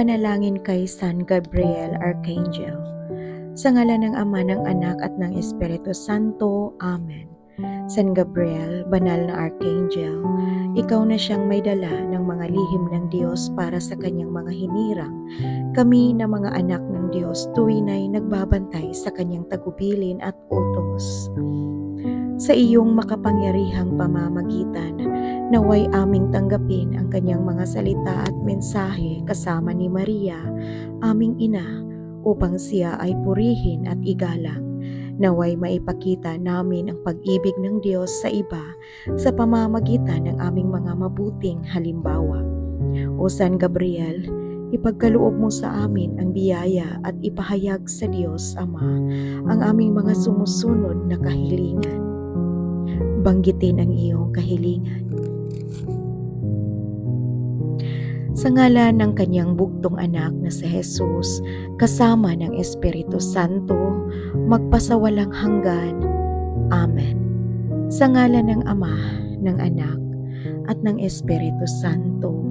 Panalangin kay San Gabriel Archangel. Sa ngala ng Ama, ng Anak at ng Espiritu Santo. Amen. San Gabriel, banal na Archangel, ikaw na siyang may dala ng mga lihim ng Diyos para sa kanyang mga hinirang. Kami na mga anak ng Diyos tuwinay nagbabantay sa kanyang tagubilin at utos. Sa iyong makapangyarihang pamamagitan, naway aming tanggapin ang kanyang mga salita at mensahe kasama ni Maria, aming ina, upang siya ay purihin at igalang. Naway maipakita namin ang pag-ibig ng Diyos sa iba sa pamamagitan ng aming mga mabuting halimbawa. O San Gabriel, ipagkaloob mo sa amin ang biyaya at ipahayag sa Diyos Ama ang aming mga sumusunod na kahilingan. Banggitin ang iyong kahilingan. Sa ngala ng kanyang bugtong anak na si Jesus, kasama ng Espiritu Santo, magpasawalang hanggan. Amen. Sa ngala ng Ama, ng Anak, at ng Espiritu Santo.